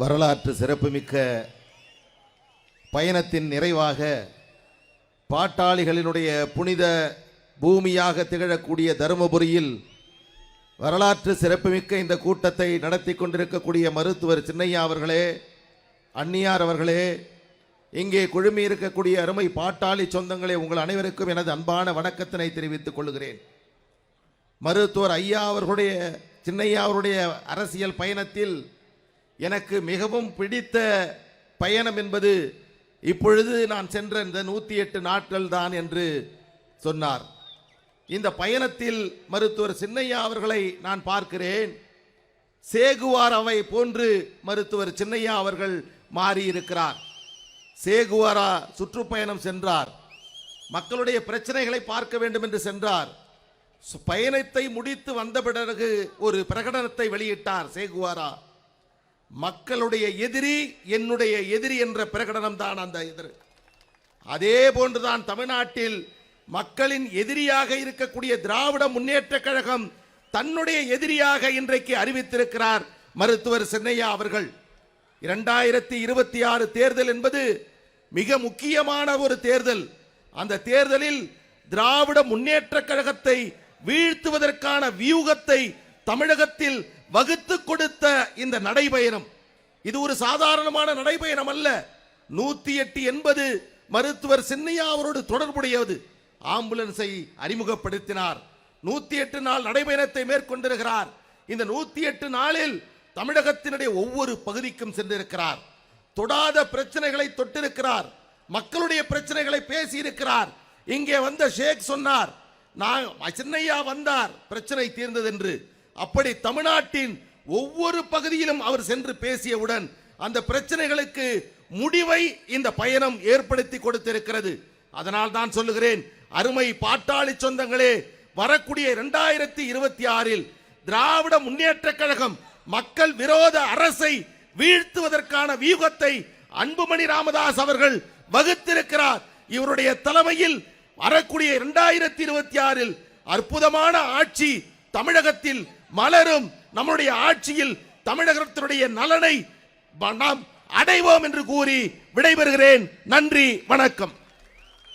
வரலாற்று சிறப்புமிக்க பயணத்தின் நிறைவாக பாட்டாளிகளினுடைய புனித பூமியாக திகழக்கூடிய தருமபுரியில் வரலாற்று சிறப்புமிக்க இந்த கூட்டத்தை நடத்தி கொண்டிருக்கக்கூடிய மருத்துவர் சின்னையா அவர்களே அன்னியார் அவர்களே இங்கே குழுமி இருக்கக்கூடிய அருமை பாட்டாளி சொந்தங்களே உங்கள் அனைவருக்கும் எனது அன்பான வணக்கத்தினை தெரிவித்துக் கொள்கிறேன். மருத்துவர் ஐயா அவர்களுடைய சின்னையா அவருடைய அரசியல் பயணத்தில் எனக்கு மிகவும் பிடித்த பயணம் என்பது இப்பொழுது நான் சென்ற இந்த நூற்றி எட்டு நாட்கள் தான் என்று சொன்னார். இந்த பயணத்தில் மருத்துவர் சின்னையா அவர்களை நான் பார்க்கிறேன். சேகுவார் அவை போன்று மருத்துவர் சின்னையா அவர்கள் மாறியிருக்கிறார். சேகுவாரா சுற்றுப்பயணம் சென்றார். மக்களுடைய பிரச்சனைகளை பார்க்க வேண்டும் என்று சென்றார். பயணத்தை முடித்து வந்த பிறகு ஒரு பிரகடனத்தை வெளியிட்டார் சேகுவாரா. மக்களுடைய எதிரி என்னுடைய எதிரி என்ற பிரகடனம் தான் அந்த எதிர். அதே போன்றுதான் தமிழ்நாட்டில் மக்களின் எதிரியாக இருக்கக்கூடிய திராவிட முன்னேற்ற கழகம் தன்னுடைய எதிரியாக இன்றைக்கு அறிவித்திருக்கிறார் மருத்துவர் சென்னையா அவர்கள். இரண்டாயிரத்தி இருபத்தி ஆறு தேர்தல் என்பது மிக முக்கியமான ஒரு தேர்தல். அந்த தேர்தலில் திராவிட முன்னேற்ற கழகத்தை வீழ்த்துவதற்கான வியூகத்தை தமிழகத்தில் வகுத்து கொடுத்த இந்த நடைபயணம் இது ஒரு சாதாரணமான நடைபயணம் அல்ல. நூத்தி எட்டு என்பது மருத்துவர் சின்னையா அவரோடு தொடர்புடையது. ஆம்புலன்ஸை அறிமுகப்படுத்தினார். நூத்தி எட்டு நாள் நடைபயணத்தை மேற்கொண்டிருக்கிறார். இந்த நூத்தி எட்டு நாளில் தமிழகத்தினுடைய ஒவ்வொரு பகுதிக்கும் சென்றிருக்கிறார். தொடாத பிரச்சனைகளை தொட்டிருக்கிறார். மக்களுடைய பிரச்சனைகளை பேசியிருக்கிறார். இங்கே வந்த ஷேக் சொன்னார் நான் சின்னையா வந்தார் பிரச்சனை தீர்ந்தது என்று அப்படி தமிழ்நாட்டின் ஒவ்வொரு பகுதியிலும் அவர் சென்று பேசியவுடன் அந்த பிரச்சனைகளுக்கு முடிவை இந்த பயணம் ஏற்படுத்தி கொடுத்திருக்கிறது. அதனால் தான் சொல்லுகிறேன் அருமை பாட்டாளி சொந்தங்களே வரக்கூடிய இரண்டாயிரத்தி இருபத்தி ஆறில் திராவிட முன்னேற்ற கழகம் மக்கள் விரோத அரசை வீழ்த்துவதற்கான வியூகத்தை அன்புமணி ராமதாஸ் அவர்கள் வகுத்திருக்கிறார். இவருடைய தலைமையில் வரக்கூடிய இரண்டாயிரத்தி இருபத்தி ஆறில் அற்புதமான ஆட்சி தமிழகத்தில் மலரும் நம்முடைய ஆட்சியில் தமிழகத்தினுடைய நலனை நாம் அடைவோம் என்று கூறி விடைபெறுகிறேன். நன்றி வணக்கம்.